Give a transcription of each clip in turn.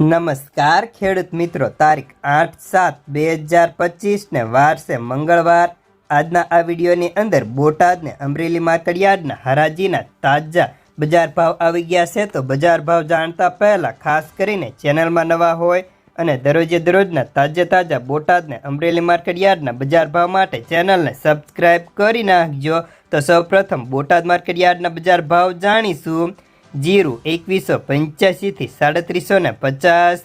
નમસ્કાર, ખેડૂત મિત્રો. તારીખ આઠ સાત બે હજાર પચીસને વાર છે મંગળવાર. આજના આ વિડીયોની અંદર બોટાદને અમરેલી માર્કેટ યાર્ડના હરાજીના તાજા બજાર ભાવ આવી ગયા છે. તો બજાર ભાવ જાણતા પહેલાં ખાસ કરીને ચેનલમાં નવા હોય અને દરરોજે દરરોજના તાજા તાજા બોટાદને અમરેલી માર્કેટયાર્ડના બજાર ભાવ માટે ચેનલને સબસ્ક્રાઇબ કરી નાખજો. તો સૌપ્રથમ બોટાદ માર્કેટ યાર્ડના બજાર ભાવ જાણીશું. જીરું એકવીસો પંચ્યાસીથી સાડત્રીસો ને પચાસ,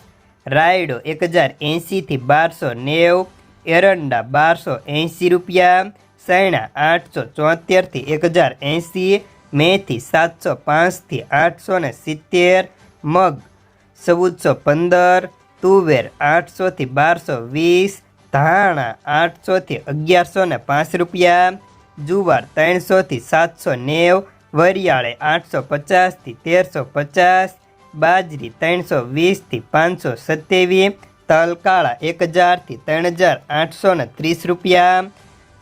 રાયડો એક હજાર એંશીથી બારસો નેવ, એરંડા બારસો એંશી રૂપિયા, સૈણા આઠસો ચોતેરથી એક હજાર એંશી, મેથી સાતસો પાંચથી આઠસો ને સિત્તેર, મગ ચૌદસો પંદર, તુવેર આઠસોથી બારસો વીસ, ધાણા આઠસોથી અગિયારસો ને પાંચ રૂપિયા, જુવાર ત્રણસોથી સાતસો નેવ વરિયાળે આઠસો પચાસથી તેરસો પચાસ બાજરી ત્રણસો વીસથી પાંચસો સત્યાવીસ તલ કાળા એક હજારથી ત્રણ હજાર આઠસો ને ત્રીસ રૂપિયા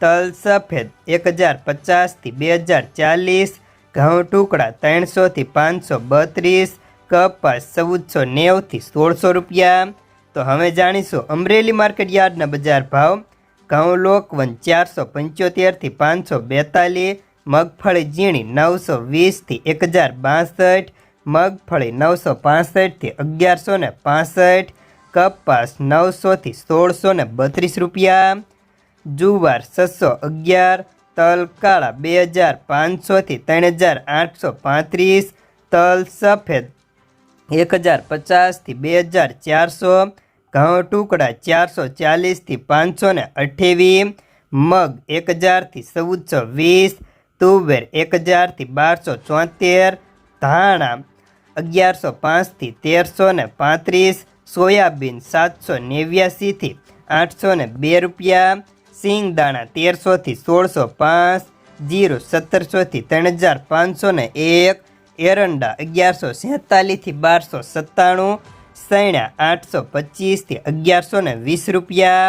તલ સફેદ એક હજાર પચાસથી બે હજાર ચાલીસ, ઘઉં ટુકડા ત્રણસોથી પાંચસો બત્રીસ કપાસ ચૌદસો નેવથી સોળસો રૂપિયા. તો હવે જાણીશું અમરેલી માર્કેટ યાર્ડના બજાર ભાવ. ઘઉં લોકવન ચારસો પંચોતેરથી પાંચસો બેતાલીસ મગફળી ઝીણી નવસો વીસથી એક હજાર બાસઠ, મગફળી નવસો પાસઠથી અગિયારસો ને પાસઠ, કપાસ નવસોથી સોળસો ને બત્રીસ રૂપિયા, જુવાર છસો અગિયાર તલ કાળા બે હજાર પાંચસોથી ત્રણ હજાર આઠસો પાંત્રીસ, તલ સફેદ એક હજાર પચાસથી બે હજાર ચારસો, ઘઉં ટુકડા ચારસો ચાલીસથી પાંચસો ને અઠ્યાવીસ મગ એક હજારથી ચૌદસો વીસ તુવેર એક હજારથી બારસો ચોતેર ધાણા અગિયારસો પાંચથી તેરસો ને પાંત્રીસ સોયાબીન સાતસો નેવ્યાસીથી આઠસો ને બે રૂપિયા, સિંગદાણા તેરસોથી સોળસો પાંચ જીરું સત્તરસોથી ત્રણ હજાર પાંચસો ને એક એરંડા અગિયારસો સેતાલીસથી બારસો સત્તાણું સૈણા આઠસો પચીસથી અગિયારસો ને વીસ રૂપિયા.